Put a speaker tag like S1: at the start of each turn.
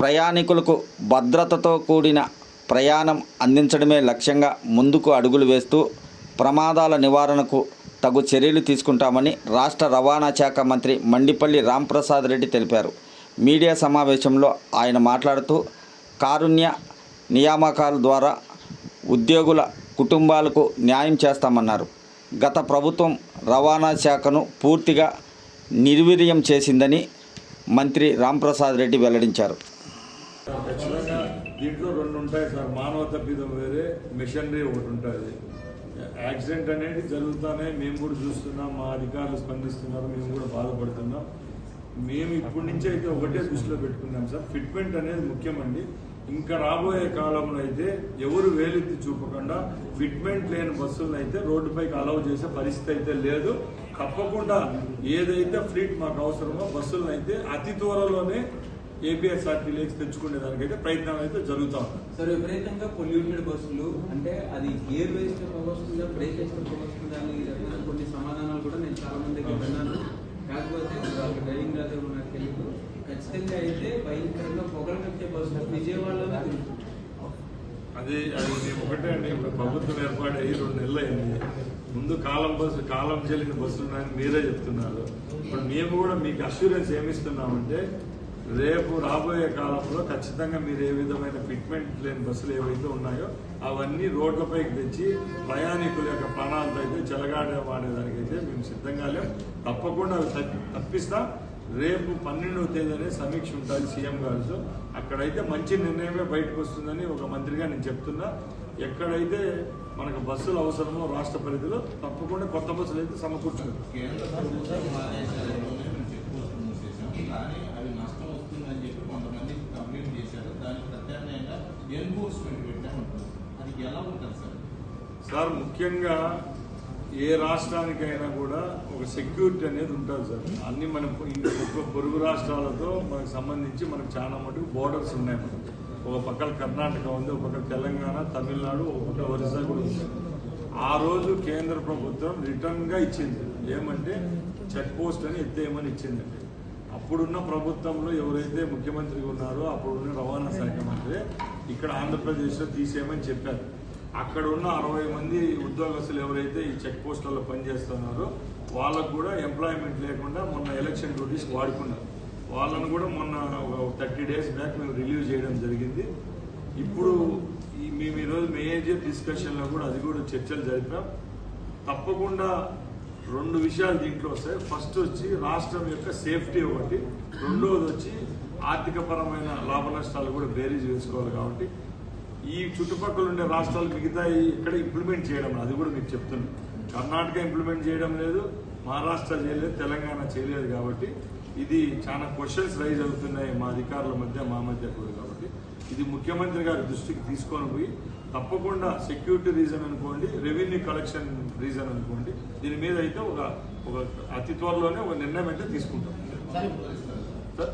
S1: ప్రయాణికులకు భద్రతతో కూడిన ప్రయాణం అందించడమే లక్ష్యంగా ముందుకు అడుగులు వేస్తూ ప్రమాదాల నివారణకు తగు చర్యలు తీసుకుంటామని రాష్ట్ర రవాణా శాఖ మంత్రి మండిపల్లి రాంప్రసాద్ రెడ్డి తెలిపారు. మీడియా సమావేశంలో ఆయన మాట్లాడుతూ కారుణ్య నియామకాల ద్వారా ఉద్యోగుల కుటుంబాలకు న్యాయం చేస్తామన్నారు. గత ప్రభుత్వం రవాణా శాఖను పూర్తిగా నిర్వీర్యం చేసిందని మంత్రి రాంప్రసాద్ రెడ్డి వెల్లడించారు.
S2: ఖచ్చితంగా దీంట్లో రెండు ఉంటాయి సార్. మానవ తప్పిదం వేరే మిషనరీ ఒకటి ఉంటుంది. యాక్సిడెంట్ అనేది జరుగుతానే మేము కూడా చూస్తున్నాం మా అధికారులు స్పందిస్తున్నారు మేము కూడా బాధపడుతున్నాం. మేము ఇప్పటి నుంచి అయితే ఒకటే దృష్టిలో పెట్టుకున్నాం సార్. ఫిట్మెంట్ అనేది ముఖ్యమండి. ఇంకా రాబోయే కాలంలో అయితే ఎవరు వేలెత్తి చూపకుండా ఫిట్మెంట్ లేని బస్సులను అయితే రోడ్డుపైకి అలౌ చేసే పరిస్థితి అయితే లేదు. తప్పకుండా ఏదైతే ఫ్లీట్ మాకు అవసరమో బస్సులను అయితే అతి త్వరలోనే ఏపీఎస్ఆర్టీలోకి తెచ్చుకునే దానికైతే ప్రయత్నం అయితే జరుగుతా ఉంది
S3: సార్ విపరీతంగా పొల్యూటెడ్ బస్సులు అంటే అది గేర్ వేస్ట్ వస్తుందా బ్రేక్ వేస్ట్ వస్తుందా అని కొన్ని సమాధానాలు కూడా నేను చాలా మంది విన్నాను. కాకపోతే వాళ్ళకి డ్రైవింగ్ రాదు నాకు తెలియదు ఖచ్చితంగా అయితే భయంకరంగా పొగలు కట్టే బస్సులు విజయవాడలోనే తిరుగుతుంది.
S2: అది అది మేము ఒకటే అండి. ఇప్పుడు ప్రభుత్వం ఏర్పాటు అయ్యి రెండు నెలలు అయింది ముందు కాలం బస్సు కాలం చెల్లిన బస్సులు ఉన్నాయని మీరే చెప్తున్నారు. ఇప్పుడు మేము కూడా మీకు అష్యూరెన్స్ ఏమిస్తున్నామంటే రేపు రాబోయే కాలంలో ఖచ్చితంగా మీరు ఏ విధమైన ఫిట్మెంట్ లేని బస్సులు ఏవైతే ఉన్నాయో అవన్నీ రోడ్లపైకి తెచ్చి ప్రయాణికుల యొక్క ప్రాణాలతో అయితే చెలగాడే వాడేదానికైతే మేము సిద్ధంగా లేం. తప్పకుండా అవి తప్పి- తప్పిస్తాం. రేపు పన్నెండవ తేదీనే సమీక్ష ఉంటుంది సీఎం గారితో. అక్కడైతే మంచి నిర్ణయమే బయటకు వస్తుందని ఒక మంత్రిగా నేను చెప్తున్నా. ఎక్కడైతే మనకు బస్సులు అవసరమో రాష్ట్ర పరిధిలో తప్పకుండా కొత్త బస్సులు అయితే సమకూర్చుకుంటాం
S4: కేంద్ర ప్రభుత్వం ఆదేశాలలోనే మేము చెక్ పోస్ట్ మూసేసాం కానీ అవి నష్టం వస్తుందని చెప్పి కొంతమంది కంప్లైంట్ చేశారు దానికి ప్రత్యామ్నాయంగా ఎన్ఫోర్స్మెంట్ పెట్టామంటున్నారు అది ఎలా ఉంటుంది సార్?
S2: సార్ ముఖ్యంగా ఏ రాష్ట్రానికైనా కూడా ఒక సెక్యూరిటీ అనేది ఉంటుంది సార్. అన్ని మన ఇంకొక పొరుగు రాష్ట్రాలతో మనకు సంబంధించి మనకు చాలా మటుకు బోర్డర్స్ ఉన్నాయి మనకు. ఒక పక్కన కర్ణాటక ఉంది ఒక తెలంగాణ తమిళనాడు ఒక ఒరిస్సా కూడా ఉంది. ఆ రోజు కేంద్ర ప్రభుత్వం రిటర్న్గా ఇచ్చింది. ఏమంటే చెక్ పోస్ట్ అని ఎత్తేయమని ఇచ్చిందండి అప్పుడున్న ప్రభుత్వంలో ఎవరైతే ముఖ్యమంత్రి ఉన్నారో అప్పుడున్న రవాణా శాఖ మంత్రి ఇక్కడ ఆంధ్రప్రదేశ్లో తీసేయమని చెప్పారు. అక్కడ ఉన్న అరవై మంది ఉద్యోగస్తులు ఎవరైతే ఈ చెక్ పోస్టుల్లో పనిచేస్తున్నారో వాళ్ళకు కూడా ఎంప్లాయ్మెంట్ లేకుండా మొన్న ఎలక్షన్ డ్యూటీస్ వాడుకున్నారు. వాళ్ళను కూడా మొన్న థర్టీ డేస్ బ్యాక్ మేము రిలీవ్ చేయడం జరిగింది. ఇప్పుడు ఈ మేము ఈరోజు మేజర్ డిస్కషన్లో కూడా అది కూడా చర్చలు జరిపాం. తప్పకుండా రెండు విషయాలు దీంట్లో వస్తాయి. ఫస్ట్ వచ్చి రాష్ట్రం యొక్క సేఫ్టీ ఒకటి. రెండవది వచ్చి ఆర్థిక పరమైన లాభ నష్టాలు కూడా బేరీజ్ వేసుకోవాలి కాబట్టి ఈ చుట్టుపక్కల ఉండే రాష్ట్రాలు మిగతా ఇక్కడ ఇంప్లిమెంట్ చేయడం అది కూడా మీకు చెప్తున్నాను కర్ణాటక ఇంప్లిమెంట్ చేయడం లేదు మహారాష్ట్ర చేయలేదు తెలంగాణ చేయలేదు కాబట్టి ఇది చాలా క్వశ్చన్స్ రైజ్ అవుతున్నాయి మా అధికారుల మధ్య మా మధ్య కూడా కాబట్టి ఇది ముఖ్యమంత్రి గారి దృష్టికి తీసుకొని పోయి తప్పకుండా సెక్యూరిటీ రీజన్ అనుకోండి రెవెన్యూ కలెక్షన్ రీజన్ అనుకోండి దీని మీద అయితే ఒక ఒక అతి త్వరలోనే ఒక నిర్ణయం అయితే తీసుకుంటాం. సార్?